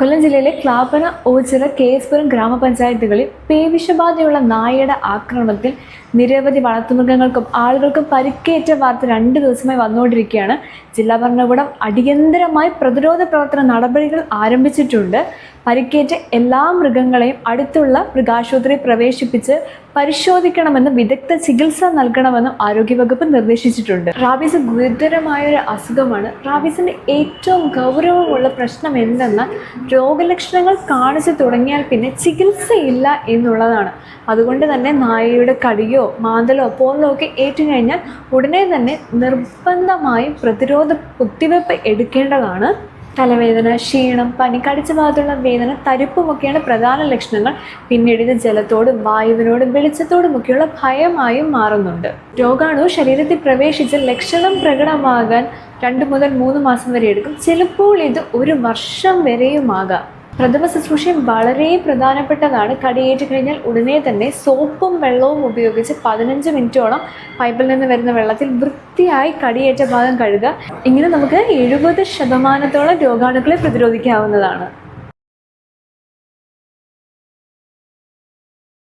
കൊല്ലം ജില്ലയിലെ ക്ലാപ്പന ഓച്ചിറ കേസ്പുരം ഗ്രാമപഞ്ചായത്തുകളിൽ പേവിഷബാധയുള്ള നായയുടെ ആക്രമണത്തിൽ നിരവധി വളർത്തുമൃഗങ്ങൾക്കും ആളുകൾക്കും പരിക്കേറ്റ വാർത്ത രണ്ട് ദിവസമായി വന്നുകൊണ്ടിരിക്കുകയാണ്. ജില്ലാ ഭരണകൂടം അടിയന്തരമായി പ്രതിരോധ പ്രവർത്തന നടപടികൾ ആരംഭിച്ചിട്ടുണ്ട്. പരിക്കേറ്റ എല്ലാ മൃഗങ്ങളെയും അടുത്തുള്ള മൃഗാശുപത്രി പ്രവേശിപ്പിച്ച് പരിശോധിക്കണമെന്നും വിദഗ്ധ ചികിത്സ നൽകണമെന്നും ആരോഗ്യവകുപ്പ് നിർദ്ദേശിച്ചിട്ടുണ്ട്. റാബീസ് ഗുരുതരമായ ഒരു അസുഖമാണ്. റാബീസിന്റെ ഏറ്റവും ഗൗരവമുള്ള പ്രശ്നം എന്തെന്നാൽ രോഗലക്ഷണങ്ങൾ കാണിച്ചു തുടങ്ങിയാൽ പിന്നെ ചികിത്സയില്ല എന്നുള്ളതാണ്. അതുകൊണ്ട് തന്നെ നായയുടെ കടിയോ മാന്തലോ പോലോ ഒക്കെ ഏറ്റുകഴിഞ്ഞാൽ ഉടനെ തന്നെ നിർബന്ധമായും പ്രതിരോധ കുത്തിവയ്പ് എടുക്കേണ്ടതാണ്. തലവേദന ക്ഷീണം പനി കടിച്ച ഭാഗത്തുള്ള വേദന തരിപ്പുമൊക്കെയാണ് പ്രധാന ലക്ഷണങ്ങൾ. പിന്നീട് ഇത് ജലത്തോടും വായുവിനോടും വെളിച്ചത്തോടുമൊക്കെയുള്ള ഭയമായും മാറുന്നുണ്ട്. രോഗാണു ശരീരത്തിൽ പ്രവേശിച്ച് ലക്ഷണം പ്രകടമാകാൻ രണ്ട് മുതൽ മൂന്ന് മാസം വരെ എടുക്കും. ചിലപ്പോൾ ഇത് ഒരു വർഷം വരെയുമാകാം. പ്രഥമ ശുശ്രൂഷയും വളരെ പ്രധാനപ്പെട്ടതാണ്. കടിയേറ്റ് കഴിഞ്ഞാൽ ഉടനെ തന്നെ സോപ്പും വെള്ളവും ഉപയോഗിച്ച് പതിനഞ്ച് മിനിറ്റോളം പൈപ്പിൽ നിന്ന് വരുന്ന വെള്ളത്തിൽ വൃത്തിയായി കടിയേറ്റ ഭാഗം കഴുകുക. ഇങ്ങനെ നമുക്ക് എഴുപത് ശതമാനത്തോളം രോഗാണുക്കളെ പ്രതിരോധിക്കാവുന്നതാണ്.